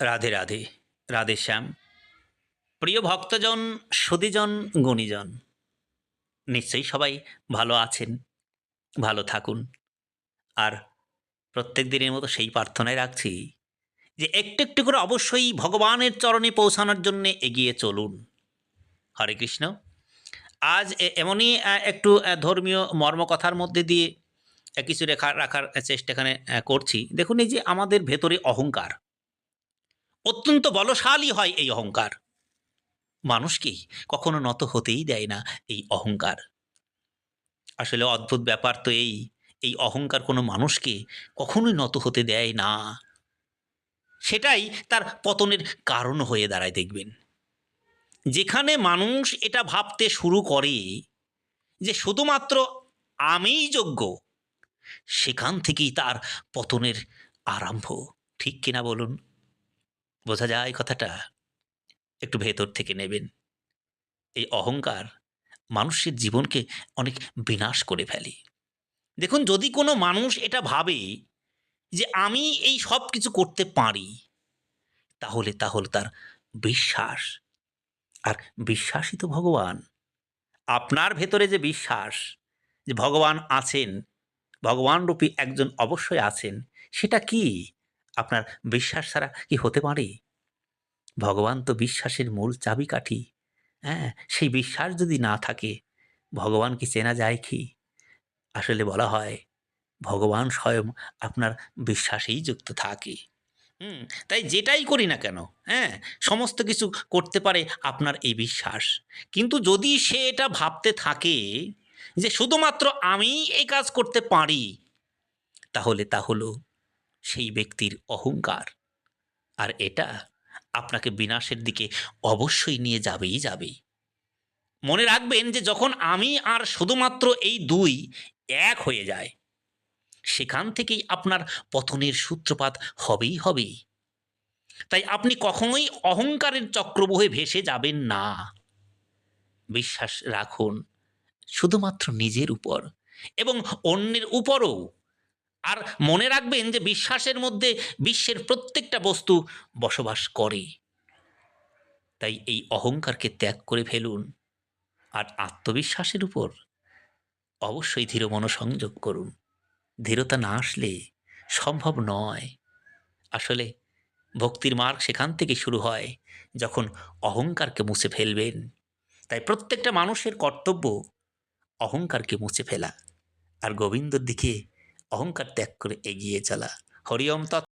রাধে রাধে রাধে শ্যাম। প্রিয় ভক্তজন সুদীজন গুণীজন, নিশ্চয়ই সবাই ভালো আছেন, ভালো থাকুন। আর প্রত্যেক দিনের মতো সেই প্রার্থনায় রাখছি যে একটু একটু করে অবশ্যই ভগবানের চরণে পৌঁছানোর জন্য এগিয়ে চলুন। হরে কৃষ্ণ। আজ এমনই একটু ধর্মীয় মর্মকথার মধ্যে দিয়ে কিছু রেখা, রাখার চেষ্টা এখানে করছি। দেখুন এই যে আমাদের ভেতরে অহংকার। অত্যন্ত বলশালী হয় এই অহংকার। মানুষকে কখনো নত হতেই দেয় না এই অহংকার? আসলে অদ্ভুত ব্যাপার তো এই এই অহংকার কোনো মানুষকে কখনোই নত হতে দেয় না। সেটাই তার পতনের কারণ হয়ে দাঁড়ায় দেখবেন। যেখানে মানুষ এটা ভাবতে শুরু করে যে শুধুমাত্র আমিই যোগ্য, সেখান থেকেই তার পতনের আরম্ভ। ঠিক কিনা বলুন? বোঝা যায় কথাটা। একটু ভেতর থেকে নেবেন। এই অহংকার মানুষের জীবনকে অনেক বিনাশ করে ফেলে। দেখুন, যদি কোনো মানুষ এটা ভাবে যে আমি এই সব কিছু করতে পারি, তাহলে তাহলে তার বিশ্বাস। আর বিশ্বাসই তো ভগবান। আপনার ভেতরে যে বিশ্বাস, যে ভগবান আছেন, ভগবান রূপী একজন অবশ্যই আছেন, সেটা কি? আপনার বিশ্বাস ছাড়া কি হতে পারে? ভগবান তো বিশ্বাসের মূল চাবিকাঠি। হ্যাঁ সেই বিশ্বাস যদি না থাকে ভগবানকে চেনা যায় কি? আসলে বলা হয়, ভগবান স্বয়ং আপনার বিশ্বাসেই যুক্ত থাকে। হুম, তাই যেটাই করি না কেন হ্যাঁ সমস্ত কিছু করতে পারে আপনার এই বিশ্বাস। কিন্তু যদি সে এটা ভাবতে থাকে যে শুধুমাত্র আমি এই কাজ করতে পারি, তাহলে তা হলো সেই ব্যক্তির অহংকার। আর এটা আপনাকে বিনাশের দিকে অবশ্যই নিয়ে যাবেই যাবে মনে রাখবেন যে যখন আমি আর শুধুমাত্র এই দুই এক হয়ে যায়, সেখান থেকেই আপনার পতনের সূত্রপাত হবেই হবে তাই আপনি কখনোই অহংকারের চক্রবহে ভেসে যাবেন না। বিশ্বাস রাখুন, শুধুমাত্র নিজের উপর এবং অন্যের উপরও আর মনে রাখবেন যে বিশ্বাসের মধ্যে বিশ্বের প্রত্যেকটা বস্তু বসবাস করে। তাই এই অহংকারকে ত্যাগ করে ফেলুন আর আত্মবিশ্বাসের উপর অবশ্যই ধীর মনোসংযোগ করুন। ধীরতা না আসলে সম্ভব নয়। আসলে ভক্তির মার্গ সেখান থেকে শুরু হয় যখন অহংকারকে মুছে ফেলবেন। তাই প্রত্যেকটা মানুষের কর্তব্য অহংকারকে মুছে ফেলা। আর গোবিন্দর দিকে অহংকার ত্যাগ করে এগিয়ে চলা। হরিওম তৎ